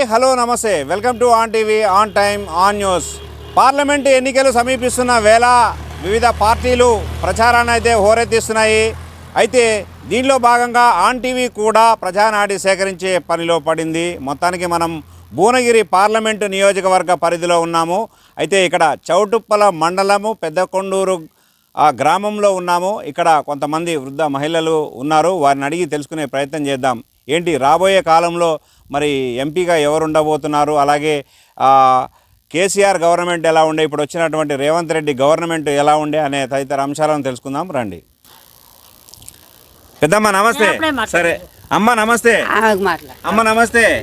Hi hello namaste. Welcome to on TV on time on news. Parliament ఎన్నికలు సమీపిస్తున్న వేళ వివిధ పార్టీలు ప్రచారాన్ని అయితే హోరెత్తిస్తున్నాయి. అయితే దీనిలో భాగంగా ఆన్ టీవీ కూడా ప్రజానాడి సేకరించే పనిలో పడింది. మొత్తానికి మనం భువనగిరి పార్లమెంటు నియోజకవర్గ పరిధిలో ఉన్నాము. అయితే ఇక్కడ చౌటుప్పల మండలము పెద్దకొండూరు ఆ గ్రామంలో ఉన్నాము. ఇక్కడ కొంతమంది వృద్ధ మహిళలు ఉన్నారు. వారిని అడిగి తెలుసుకునే ప్రయత్నం చేద్దాం. ఏంటి రాబోయే కాలంలో మరి ఎంపీగా ఎవరు ఉండబోతున్నారు? అలాగే ఆ, కేసీఆర్ గవర్నమెంట్ ఎలా ఉండే? ఇప్పుడు వచ్చినటువంటి రేవంత్ రెడ్డి గవర్నమెంట్ ఎలా ఉండే? అనే తదితర అంశాలను తెలుసుకుందాం. రండి. పెద్దమ్మ నమస్తే. సరే. అమ్మ నమస్తే. అమ్మ నమస్తే.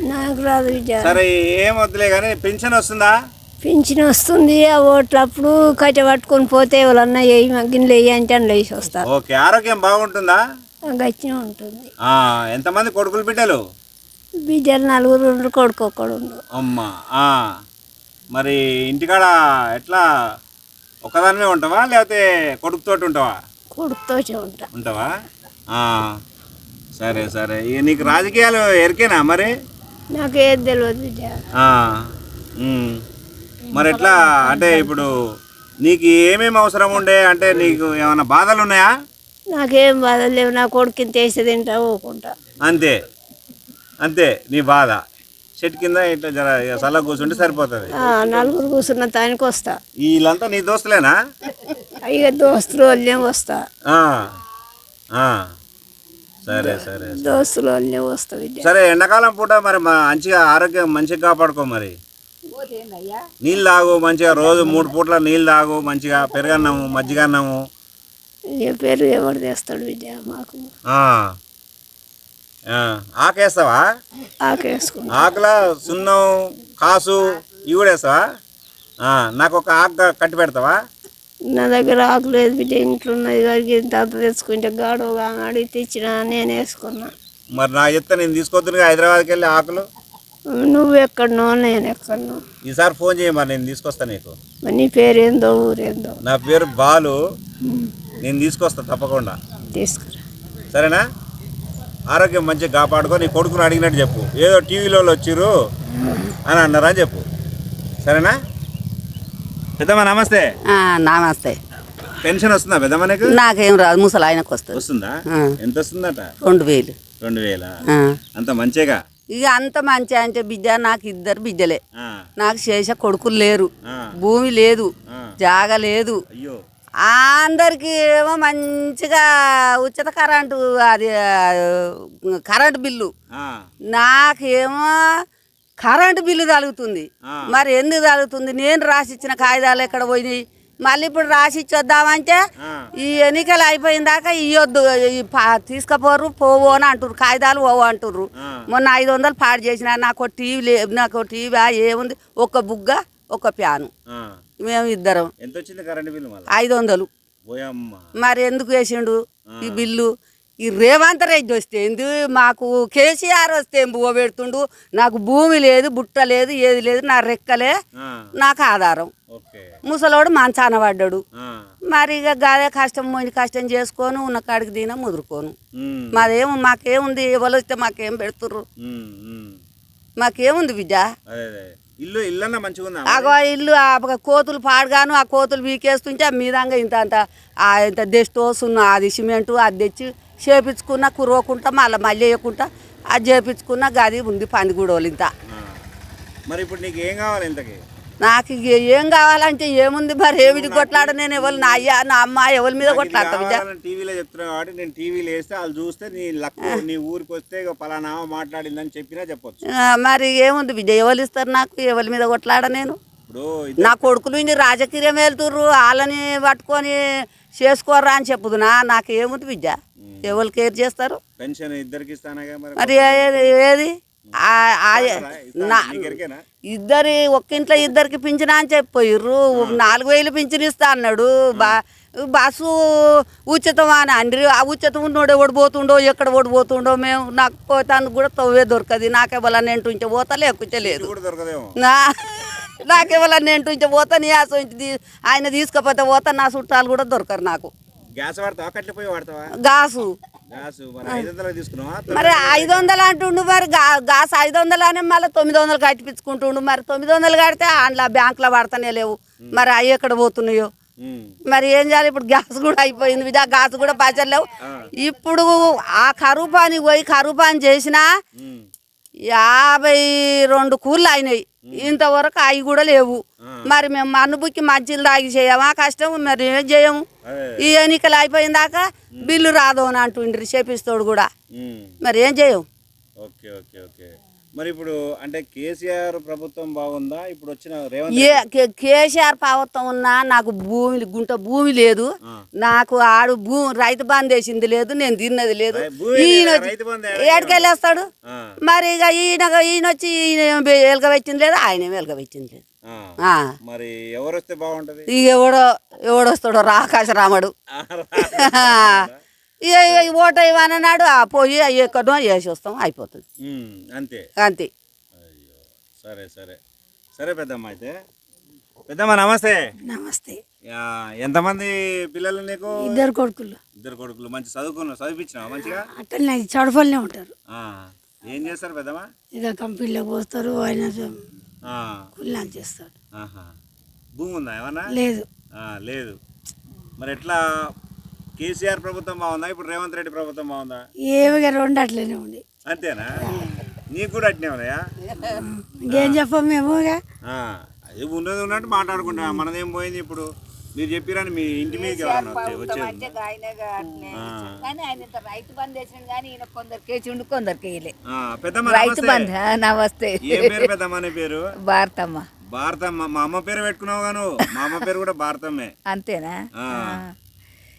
సరే ఏం వద్దులే కానీ పెన్షన్ వస్తుందా? పింఛన్ వస్తుంది. ఆ ఓట్లప్పుడు కట్టె పట్టుకొని పోతే ఎవరన్నా వేయి గిన్నెలు వేయి అంటే వేసి వస్తారు. ఓకే ఆరోగ్యం బాగుంటుందా? గచ్చిన ఉంటుంది. ఆ, ఎంతమంది కొడుకులు బిడ్డలు? బిడ్డలు నలుగురు ఉండ్రు కొడుకు ఒక్కడు ఉండు అమ్మ. మరి ఇంటికాడ ఎట్లా? ఒక్కదానివే ఉంటావా లేకపోతే కొడుకుతోటి ఉంటావా? కొడుకుతో ఉంటా. ఉంటావా. సరే సరే. ఇక నీకు రాజకీయాలు ఎరికేనా మరి? నాకు ఏది తెలియదు బిడ్డ. మరి ఎట్లా? అంటే ఇప్పుడు నీకు ఏమేమి అవసరం ఉండే? అంటే నీకు ఏమైనా బాధలు ఉన్నాయా నాకేం బాధలు లేవు. నా కొడుకు ఇంత వేసి తింటా ఊకుంటా. అంతే. అంతే నీ బాధ. చెట్టు కింద ఇట్లా జర చల్ల కూర్చుంటే సరిపోతుంది. ఆ, నలుగురు కూర్చున్న దానికి వస్తా. వీళ్ళంతా నీ దోస్తులేనా? ఇక దోస్తులు వాళ్ళే వస్తా. ఆ. ఆ. సరే సరే దోస్తులు వాళ్ళే వస్తా సరే ఎండాకాలం పూట మరి మా మంచిగా ఆరోగ్యం మంచిగా కాపాడుకో మరి. నీళ్ళు తాగు మంచిగా రోజు మూడు పూట్ల నీళ్ళు తాగు మంచిగా పెరుగన్నము మజ్జిగ అన్నము ఇక పెరుగు ఎవరు తెస్తాడు బిడ్డ మాకు. ఆకేస్తావా? ఆకుల సున్నం కాసు ఇవి కూడా వేస్తావా? నాకు ఒక ఆకు కట్టి పెడతావా? నా దగ్గర ఆకు లేదు బిడ్డ ఇంట్లో ఉన్నది వారికి ఇంత అంత తెచ్చుకుంటే గాడు అడిగి తెచ్చిన నేను వేసుకున్నా. మరి నా చెప్తే నేను తీసుకొద్దునుగా హైదరాబాద్కి వెళ్ళి ఆకులు? నువ్వు ఎక్కడనో నేను ఎక్కడనో ఈసారి ఫోన్ చేయి మరి నేను తీసుకొస్తా నీకు. నీ పేరేందో ఊరేందో. నా పేరు బాలు. నేను తీసుకొస్తా తప్పకుండా. తీసుకురా. సరేనా? ఆరోగ్యం మంచిగా కాపాడుకో నీ కొడుకుని అడిగినట్టు చెప్పు. ఏదో టీవీలో వచ్చిర్రు అని అన్నారా అని చెప్పు. సరేనా? పెద్దమ్మ నమస్తే. నమస్తే. పెన్షన్ వస్తుందా పెద్దమ్మ నీకు? నాకేం రాదు ముసలి ఆయనకు వస్తుంది. వస్తుందా. ఎంత వస్తుందట రెండు వేలు. రెండు వేల. అంత మంచిగా? ఇక అంత మంచి అంటే బిడ్డ నాకు ఇద్దరు బిడ్డలే. నాకు చేసే కొడుకులు లేరు. భూమి లేదు. జాగ లేదు. అయ్యో. అందరికి ఏమో మంచిగా ఉచిత కరెంటు అది కరెంటు బిల్లు. నాకేమో కరెంటు బిల్లు తగులుతుంది. ఆ. మరి ఎందుకు తగులుతుంది? నేను రాసిచ్చిన కాగితాలు ఎక్కడ పోయినాయి? మళ్ళీ ఇప్పుడు రాసి ఇచ్చొద్దామంటే. ఈ ఎన్నికలు అయిపోయిన దాకా ఇవ్వద్దు తీసుకపోరు పోవు అని అంటుర్రు. కాగితాలు పోవు అంటుర్రు. మొన్న ఐదు వందలు పాడు చేసిన నాకు టీవీ లే నాకు టీవీ ఏముంది? ఒక బుగ్గ ఒక ప్యాను. మేము ఇద్దరం ఎంత వచ్చింది కరెంట్ బిల్లు మళ్ళీ? ఐదు వందలు మరి ఎందుకు వేసిండు ఈ బిల్లు? ఈ రేవంత్ రెడ్డి వస్తే మాకు కేసీఆర్ వస్తే బువ్వ పెడుతుండు? నాకు భూమి లేదు బుట్ట లేదు ఏది లేదు నా రెక్కలే నాకు ఆధారం. ముసలోడు మంచాన పడ్డాడు. మరి ఇక గాదే కష్టం పోయి కష్టం చేసుకొని ఉన్న కాడికి దీన ముదురుకోను. ఉమ్, మాదేం మాకేముంది? ఎవరు వస్తే మాకేం పెడుతుర్రు. మాకేముంది అదే. ఇల్లు ఇల్లన్నా మంచిగా ఆగో ఇల్లు ఆ కోతులు పాడుగాను ఆ కోతులు వీకేస్తుంటే ఆ మీదంగా ఇంత అంత ఆ ఇంత దెస్టో సున్న అది సిమెంటు అది తెచ్చి చేపించుకున్న కురవకుండా మళ్ళీ మళ్ళీ వేయకుండా అది చేపించుకున్న గది ఉంది పందిగూడోళ్ళు ఇంత. ఆ. మరి ఇప్పుడు నీకు ఏం కావాలి ఇంతకి? నాకు ఏం కావాలంటే ఏముంది మరి? ఏమిటి కొట్లాడ? నేను ఎవరు నా అయ్యా నా అమ్మ ఎవరి మీద కొట్లాడతా టీవీలో చెప్తున్నావు కాబట్టి నేను టీవీలో వేస్తే వాళ్ళు చూస్తే నీ ఊరికి వస్తే పలానా మాట్లాడిందని చెప్పినా చెప్పొచ్చు. ఆ, మరి ఏముంది? బిడ్డ ఎవరు ఇస్తారు నాకు? ఎవరి మీద కొట్లాడ నేను? నా కొడుకులు ఇన్ని రాజకీయం వెళ్తుర్రు వాళ్ళని పట్టుకొని చేసుకోర్రా అని చెప్పుదునా? నాకు ఏముంది బిడ్డ ఎవరు కేర్ చేస్తారు? పెన్షన్ ఇద్దరికి మరి ఏది? ఇద్దరి ఒక్క ఇంట్లో ఇద్దరికి పింఛన్ అని చెప్పిర్రు నాలుగు వేలు పింఛన్ ఇస్తా అన్నాడు. బా బస్సు ఉచితం అని అండ్రి. ఆ ఉచితం ఉన్నోడు ఎవడు పోతుండో ఎక్కడ ఓడి పోతుండో మేము నాకు పోతాను కూడా తవ్వే దొరకదు. నాకెవరన్నా ఎంటుంటే పోతా లేకుంటే లేదు. ఇది కూడా దొరకదేమో? నా నాకెవరన్నా ఎంటుంటే పోతా నీ ఆశ ఆయన తీసుకపోతే పోతా నా చుట్టాలు కూడా దొరకరు నాకు. గ్యాస్ వాడతావా? వాడతావా? గ్యాస్ మరి ఐదు వందలు అంటుండు మరి గాస్ ఐదు వందలు అని మళ్ళీ తొమ్మిది వందలు కట్టిపించుకుంటుండు. మరి తొమ్మిది వందలు కడితే అందులో బ్యాంకులో పడతానే లేవు. మరి అవి ఎక్కడ పోతున్నాయో. మరి ఏం చేయాలి? ఇప్పుడు గ్యాస్ కూడా అయిపోయింది విదా గ్యాస్ కూడా పచ్చడి లేవు. ఇప్పుడు ఆ కరువు పని పోయి కరువు పని చేసినా. యాభై రెండు కూర్లు అయినాయి. ఇంతవరకు అవి కూడా లేవు. మరి మేము మన్ను బుక్కి మధ్యలో తాగి చేయమా? కష్టం మరి ఏం చేయము? ఈ ఎన్నికలు అయిపోయిన దాకా బిల్లు రాదు అని అంటుండ్రి చేపిస్తాడు కూడా. మరి ఏం చేయం ఓకే ఓకే ఓకే. మరి ఇప్పుడు అంటే కేసీఆర్ ప్రభుత్వం బాగుందా? ఇప్పుడు వచ్చిన రేవంత్ కేసీఆర్ పావతం ఉన్నా నాకు భూమి గుంట భూమి లేదు. నాకు ఆడు భూ రైతు బంద్ వేసింది లేదు నేను తిన్నది లేదు. భూమి ఈయన ఏడకెళ్ళేస్తాడు మరి ఇక ఈయన ఈయన వచ్చి ఈయన వెలగబెట్టింది లేదు? ఆయన వెలగబెట్టింది లేదు. మరి ఎవరు వస్తే బాగుంటది? ఎవడో ఎవడొస్తాడో? రాకాశ రాముడు ఓటు ఇవ్వనన్నాడు ఆ పోయి ఎక్కడో వేసి వస్తాం అయిపోతుంది. అంతే. అంతే. అయ్యో సరే సరే. సరే పెద్దమ్మ అయితే. పెద్దమ్మ నమస్తే. నమస్తే. ఎంతమంది పిల్లలు నీకు? ఇద్దరు కొడుకులు. ఇద్దరు కొడుకులు. మంచి చదువుకున్నావు చదివించినావా మంచిగా? అట్లనే చడపలనే ఉంటారు. ఏం చేస్తారు పెద్దమ్మ? ఇక కంపెనీలోకి పోస్తారు ఆయన చేస్తాడు. ఆహా. భూమి ఉందా ఏమన్నా? లేదు. లేదు. మరి ఎట్లా కేసీఆర్ ప్రభుత్వం బాగుందా? ఇప్పుడు రేవంత్ రెడ్డి ప్రభుత్వం బాగుందా? ఏమిగా రెండు అట్లనే ఉంది అంతేనా? నీకు కూడా అట్నే ఉన్నాయా? ఇంకేం చెప్పాం మేము అది ఉన్నది ఉన్నట్టు మాట్లాడుకుంటా. మనదేం పోయింది ఇప్పుడు? మీరు చెప్పిరని మీ ఇంటి ఇంత రైతు బంద్ వేసిండు కానీ ఈయన కొందరికి వేసిండు కొందరికి వేయలే ఆ, పెద్దమ్మ రైతు. బంద్ ఏం పేరు పెద్దమ్మ నీ పేరు? భారతమ్మ. భారతమ్మ. మా అమ్మ పేరు పెట్టుకున్నావు గాను మా అమ్మ పేరు కూడా భారతమ్మే. అంతేనా? ఆ,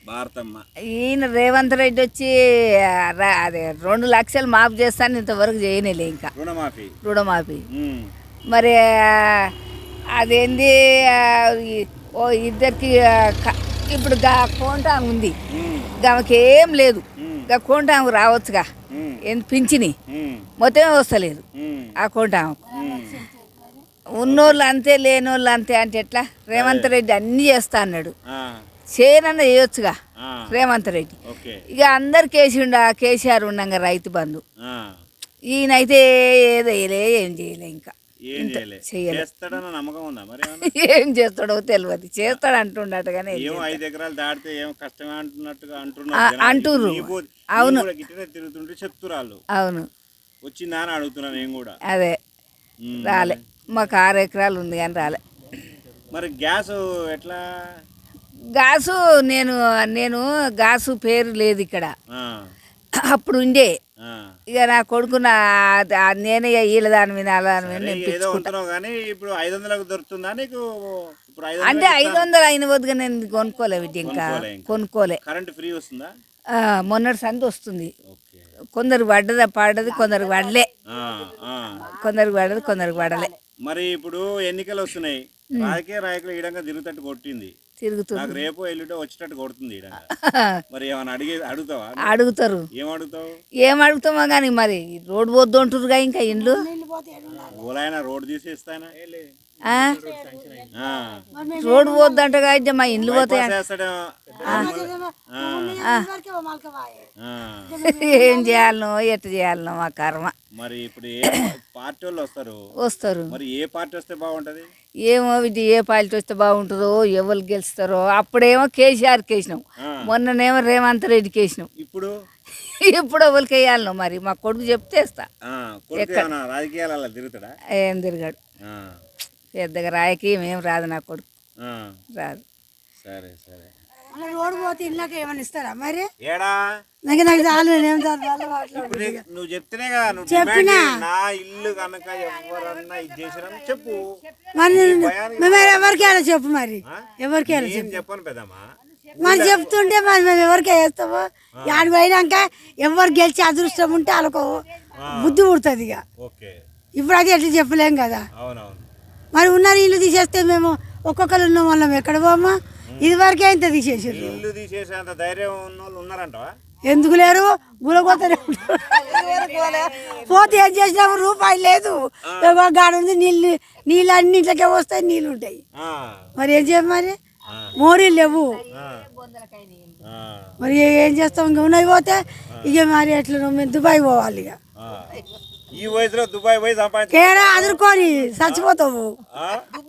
భారతమ్మ. ఈయన రేవంత్ రెడ్డి వచ్చి అదే రెండు లక్షలు మాఫ్ చేస్తాను ఇంతవరకు చేయనేలే ఇంకా. రుణమాఫీ. రుణమాఫీ. మరి అదేంది ఓ ఇద్దరికి ఇప్పుడు గా కోంటాం ఉంది. ఆమెకి ఏం లేదు గా కోంటాం రావచ్చుగా. ఏం పింఛని? మొత్తమే వస్తలేదు. ఆ కోంటాం ఉమ్. ఉన్నోళ్ళు అంతే లేనోళ్ళు అంతే అంటే ఎట్లా? రేవంత్ రెడ్డి అన్నీ చేస్తా అన్నాడు. చేయనన్న చేయొచ్చుగా రేవంత్ రెడ్డి. ఇక అందరు కేసిండ కేసీఆర్ ఉండంగా రైతు బంధు. ఈయనైతే ఏదో ఏం చేయలే ఇంకా. ఏం చేస్తాడో తెలియదు చేస్తాడు అంటుండట కానీ ఐదు ఎకరాలు దాటితే ఏం కష్టమే అంటున్నట్టుగా అంటున్నారు. అంటుర్రు. అవును. తిరుగుతుంటే చెప్తురాళ్ళు. అవును. వచ్చిందా అని అడుగుతున్నా నేను కూడా. అదే. రాలే. మాకు ఆరు ఎకరాలు ఉంది కానీ రాలే. మరి గ్యాస్ ఎట్లా? గాసు నేను నేను గాసు పేరు లేదు ఇక్కడ. అప్పుడు ఉండే. ఇక నా కొడుకు నా నేనే వీళ్ళ దాని మీద అలా ఇప్పుడు ఐదు వందలకు దొరుకుతుందా నీకు? అంటే ఐదు వందలు అయిన వద్దుగా నేను కొనుక్కోలే బిడ్డ ఇంకా. కొనుక్కోలే కరెంట్ ఫ్రీ వస్తుందా? మొన్నటి సంది వస్తుంది. కొందరు పడ్డది పడ్డది కొందరికి పడలే. కొందరికి పడ్డది కొందరికి పడలే. మరి ఇప్పుడు ఎన్నికలు వస్తున్నాయి. రాజకీయ నాయకులు ఈడంగా తిరుగుతట్టు కొట్టింది. తిరుగుతుంది. నాకు రేపు ఎల్లుంటో వచ్చేటట్టు కొడుతుంది ఈడంగా మరి ఏమైనా అడిగే అడుగుతావా? అడుగుతారు. ఏం అడుగుతావు ఏం అడుగుతామో కానీ మరి రోడ్డు పోద్దు అంటురుగా ఇంకా ఇండ్లు? ఓలైనా రోడ్డు తీసేస్తానా. రోడ్డు పోద్దు అంటగా అయితే మా ఇండ్లు పోతాయి. ఏం చేయాలనో ఎట్ట చేయాలనో మా కర్మ. మరి ఇప్పుడు పార్టీ వాళ్ళు వస్తారు? వస్తారు. మరి ఏ పార్టీ వస్తే బాగుంటది? ఏమో ఇది ఏ పాలిటీ వస్తే బాగుంటుందో ఎవరు గెలుస్తారో అప్పుడేమో కేసీఆర్కి వేసినాం ఆ. మొన్ననేమో రేవంత్ రెడ్డికి వేసినాం ఇప్పుడు? ఇప్పుడు ఎవరికి వేయాలనో మరి మా కొడుకు చెప్తే తిరుగుతాడా? ఏం తిరగాడు. పెద్దగా రాయకీయం ఏం రాదు నా కొడుకు. ఆ. రాదు. సరే సరే. రోడ్డు పోతే ఇళ్ళకి ఏమైనా ఇస్తారా మరి? ఏడా? నాకు నాకు చాలు నేనేం నువ్వు చెప్తేనే చేయి. నా ఇల్లు కనుక ఎవరన్నా ఇది చేసిరని చెప్పు. మరి మేము చెప్పు మరి? ఎవరికి వెళ్ళి ఏం చెప్పను పెద్దమ్మా. చెప్తుంటే మరి మేము ఎవరికి వేస్తాము ఆడికి పోయినాక ఎవరు గెలిచి అదృష్టం ఉంటే వాళ్ళకు బుద్ధి పుడుతుంది ఇక. ఓకే. ఇప్పుడు అది ఎట్లా చెప్పలేం కదా? అవునవును. మరి ఉన్న ఇల్లు తీసేస్తే మేము ఒక్కొక్కరు ఉన్న వాళ్ళం. ఎక్కడ పోమా ఇది వరకే ఇంత తీసేసారు ఇల్లు తీసేసేంత ధైర్యం ఉన్న వాళ్ళు ఉన్నారంటవా? ఎందుకు లేరు? గులగొత్తనే ఉంటారు. పోతే ఏం చేసినాము? రూపాయి లేదు. గాడ ఉంది నీళ్ళు నీళ్ళు అన్నింటికే వస్తాయి నీళ్ళు ఉంటాయి. మరి ఏం చేయం మరి? ఆ, మోరీలు లేవు. మరి ఏం చేస్తాం? ఇంకా ఉన్నాయి పోతే ఇక మరి ఎట్లా? మేము దుబాయ్ పోవాలి ఇక. ఈ వయసులో దుబాయ్ పోయి సంపాదించు. కేడా అదురుకొని చచ్చిపోతావు.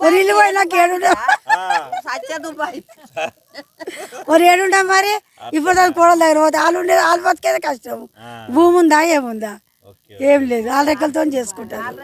మరి ఇల్లు పోయినాక ఏడుంటాం సత్య దుబాయ్. మరి ఏడుంటాం మరి? ఇప్పుడు దాని కోడలు దగ్గర పోతే వాళ్ళు ఉండేది వాళ్ళు బతికేది కష్టం. భూమి ఉందా ఏముందా? ఓకే ఏం లేదు వాళ్ళ రెక్కలతో చేసుకుంటారు.